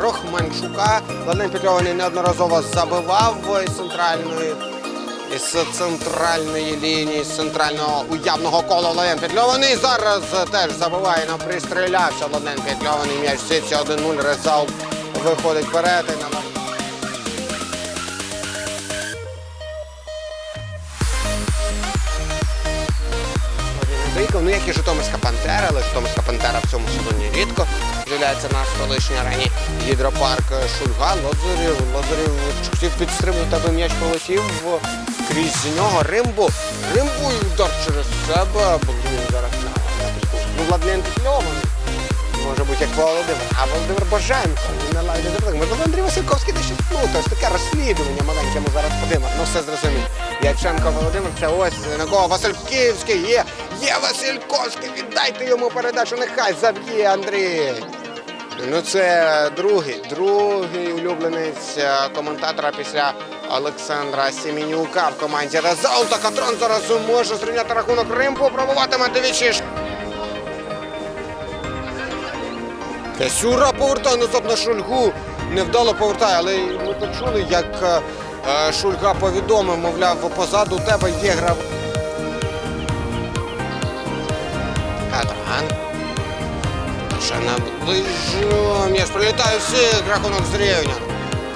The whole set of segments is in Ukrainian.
Рохманчука. Владлен Петльований неодноразово забивав із центральної. Із центральної лінії, з центрального уявного кола Владлен Петльований. Зараз теж забиває, нам пристрілявся Владлен Петльований. М'яч в 1-0. Резалт виходить вперед. І на... Приїхав, ну як і Житомирська Пантера, але Житомирська Пантера в цьому сезоні рідко з'являється на столичній арені. Гідропарк Шульга, Лозарів, Лозарів хотів підстрибнути, аби м'яч полетів крізь нього. Римбу, Римбу і удар через себе. Блін, зараз на. Ну, Владлен Петльований. Може бути як Володимир, а Володимир Боженко. Лайде не Можливо, Андрій Васильковський десь щось плутає. Таке розслідування маленьке ми зараз подивимо. Ну все зрозумів. Яченко Володимир, це ось на кого Васильківський є. Є Васильковський, віддайте йому передачу, нехай заб'є Андрій. Ну це другий, другий улюбленець е, коментатора після Олександра Сімінюка в команді Резалта. Катрон зараз може зрівняти рахунок Римпу, пробуватиме двічі. Касюра повертає назад на Шульгу. Невдало повертає, але ми почули, як е, е, Шульга повідомив, мовляв, позаду тебе є грав. Катран. Ще наближу. М'яч прилітає всіх, рахунок зрівняно.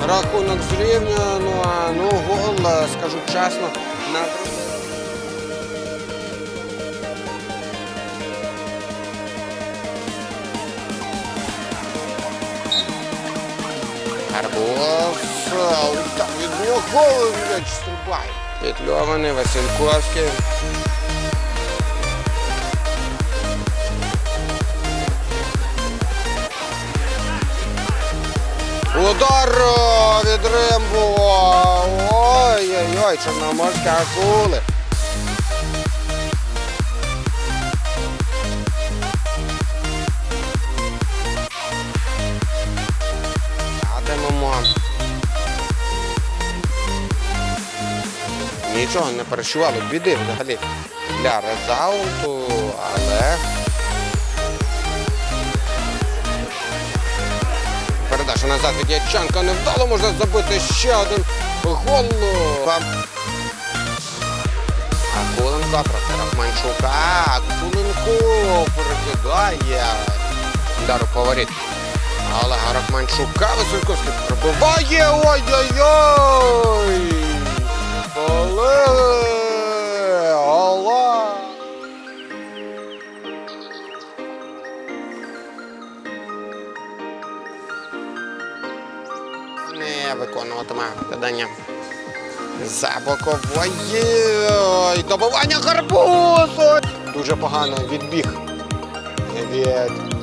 Рахунок зрівняно, а ну гол, е, скажу чесно, на Гарбуз. Так, від нього м'яч стрибає. Петльований, Васильковський. Удар о, від Римбу. Ой-ой-ой, чорноморські акули. Нічого не перечувало, біди взагалі для резауту, але. Передача назад від Яченка невдало можна забити ще один гол. Акуленко проти Рахманчука. Акуленко перекидає. Удар у поворіт. Але Рахманчука Васильковський пробиває. Ой-ой-ой! Поле! Ола! Не виконуватиме подання. За бокової. Ой, Добивання гарбузу. Дуже погано відбіг. Від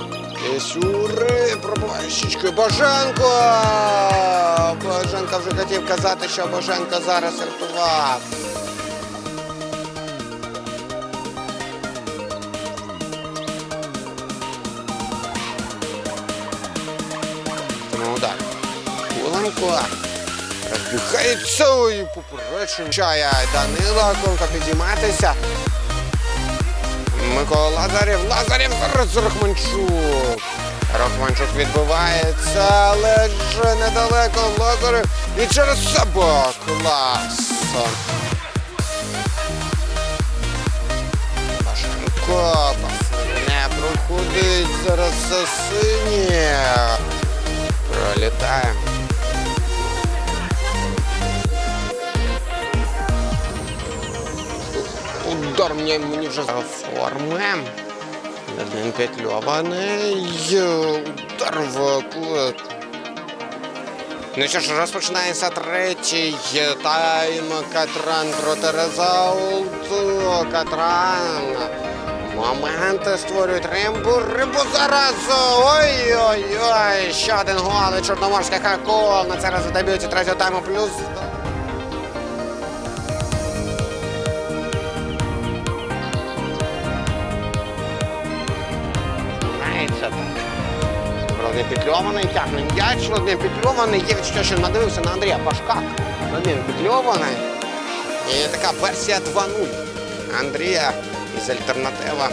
Сюри пробиває щічкою Боженко. Боженко вже хотів казати, що Боженко зараз рятував. Тому удар. Куленко. Розбігається і поперечень. Чая Данила, Конка підійматися. Микола Лазарів, Лазарів зараз Рахманчук. Рахманчук відбивається, але ж недалеко Лазарів. І через себе клас. Башенко не проходить зараз сині. Пролітає. Удар мені, мені вже форми. Один петльований. Удар в кут. Ну що ж, розпочинається третій тайм Катран проти Резаулту. Катран. Моменти створюють Римбу. Римбу зараз. Ой-ой-ой. Ще один гол від Чорноморських акул. На це раз в дебюті третього тайму плюс. Знається так. Володимир Петльований тягне м'яч, Володимир Петльований. Є відчуття, що надивився на Андрія Пашка. Володимир Петльований. І така версія 2-0. Андрія із альтернатива.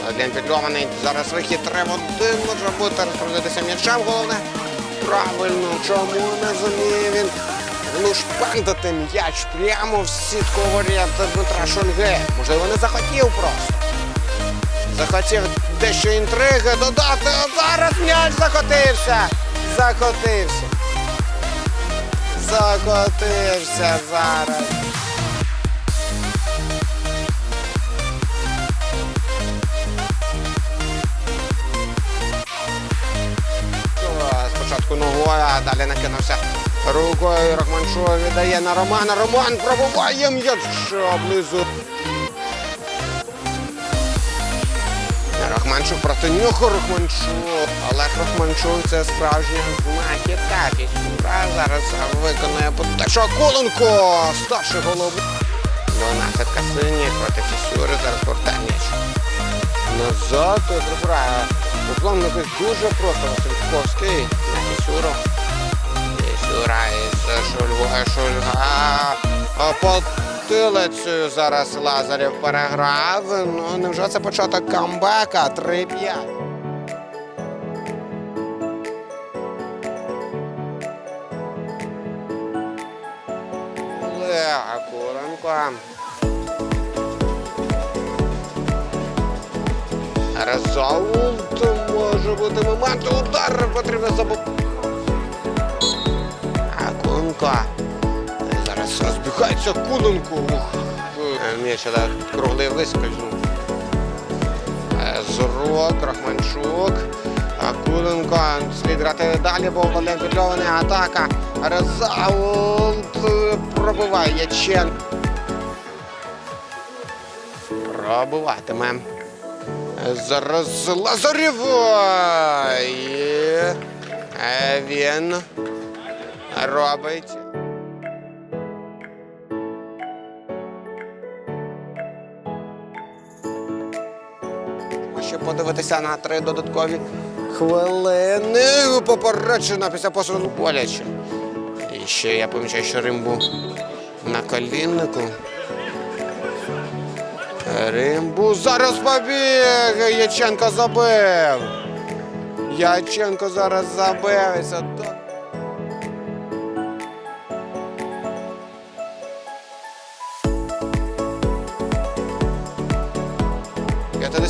Володимир Петльований. Зараз вихід 3 в 1 може бути розпорядитися м'ячем. Головне правильно. Чому не зуміє він лушпандити м'яч прямо в сітку воріт Дмитра Шульги? Можливо, не захотів просто. Захотів дещо інтриги додати, а зараз м'яч закотився. Закотився. Закотився зараз. Спочатку ногою, а далі накинувся рукою. Рахманшук віддає на Романа. Роман пробуває м'яч облизу. Рахманчук проти нього Рахманчук. Олег Рахманчук це справжня знахідка. Фігура зараз виконує подачу Акуленко. Старший голов. 12 синіх проти Фісюри. Зараз повертає м'яч. Назад прибирає. Уклонник дуже просто Васильковський на Фісюру. Фісюра із Шульгою. Шульга. А Потилицею зараз Лазарів переграв. Ну, невже це початок камбека? 3-5. Олег Акуренко. Резаулт може бути момент. Удар потрібно забути. Акунко. Куленко. Ух. Е, М'яч круглий вискользнув. Е, Зурок, Рахманчук. Акуленко. Слід грати далі, бо Валерій Петльований атака. Резаулт е, пробиває Ячен. Пробиватиме. Зараз Лазарів. І е, він робить. подивитися на три додаткові хвилини. Попереджена після посуду боляче. І ще я помічаю, що римбу на коліннику. Римбу зараз побіг! Яченко забив! Яченко зараз забився.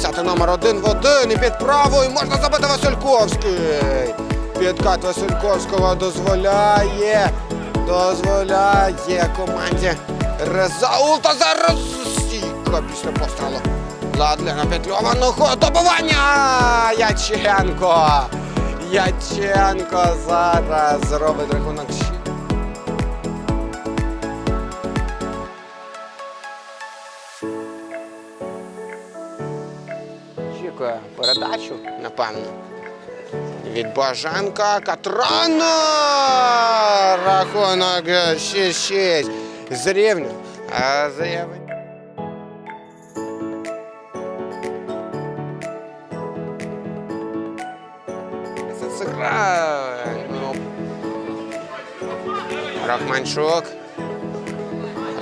10 номер один в один і під правою можна забити Васильковський. Підкат Васильковського дозволяє. Дозволяє команді Резаулта зараз стійка після пострілу. Ладлена Петльова, ну добування! Яченко! Яченко зараз зробить рахунок. Напевно. Від Баженка Катрана! Рахунок 6-6. Зрівняв. А заявить. Це це гра. Ну. Рахманчук.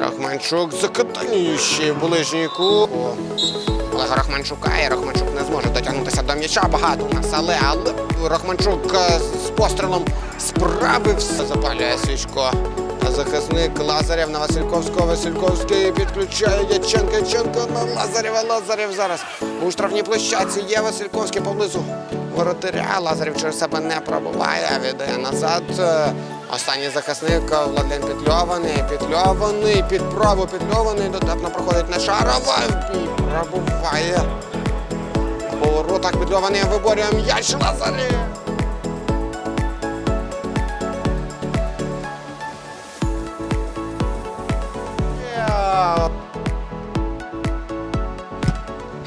Рахманчук закатані ще в ближній кут. Олега Рахманчука і Рахманчук не зможе дотягнутися до м'яча. Багато у нас, але, але Рахманчук е, з пострілом справився. Запалює свічко. Захисник Лазарєв на Васильковського. Васильковський підключає Яченка. Яченко на Лазарєва. Лазарєв зараз у штрафній площадці є Васильковський поблизу воротаря. Лазарєв через себе не пробуває, віддає назад. Останній захисник е, Владлен Петльований. Петльований під право Петльований. Дотепно проходить на Шарова і пробуває. Поворотах Петльований виборює м'яч Лазарєв.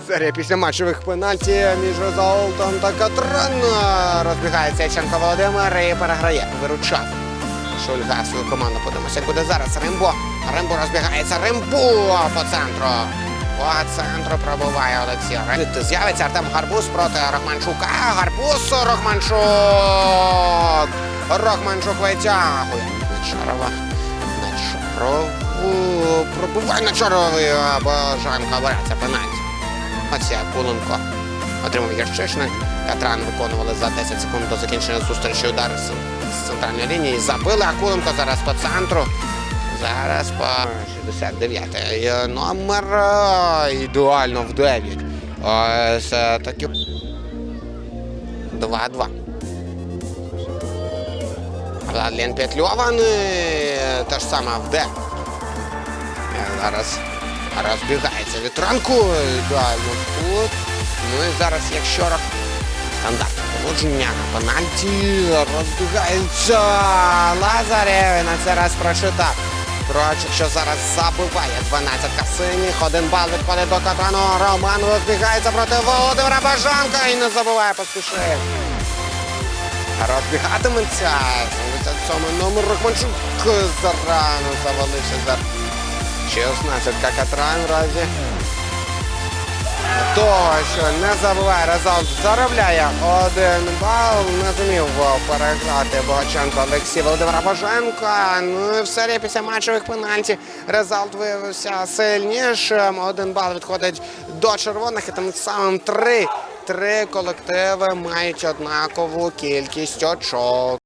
Серія після матчових пенальті між Розаултом та Катран. Розбігається Яченко Володимир і переграє. Виручав. Шульга свою команду подивимося, як буде зараз. Римбо. Римбо розбігається. Римбо по центру. По центру пробуває Олексій. З'явиться Артем Гарбуз проти Рахманчука. Гарбуз Рахманчук. Рахманчук витягує. Нечарова. Нечарову. Пробуває Нечаровий. Божанка береться пенальті. Оце Куленко отримав Ящичник. Катран виконували за 10 секунд до закінчення зустрічі удар з, з центральної лінії. Забили Акуленко зараз по центру. Зараз по 69 номер е, ідеально в 9. Ось е, таки 2-2. Владлен Петльований те ж саме в Д. Е, Зараз розбігається від ідеально тут. Ну і зараз, якщо рах- положення на пенальті, розбігається Лазарєв на це раз прочитав. Прочик, що зараз забиває 12 синіх, один бал відходить до Катану. Роман розбігається проти Володимира Бажанка і не забуває поспішив. Розбігатиметься. 77 номер Рахманчук зарано завалився за 16 Катран в разі. Того, що не забуває результат, заробляє один бал. Не зумів переграти Богаченко Олексій Володимира Боженка. Ну і в серії після матчових пенальті результат виявився сильнішим. Один бал відходить до червоних і тим самим три. Три колективи мають однакову кількість очок.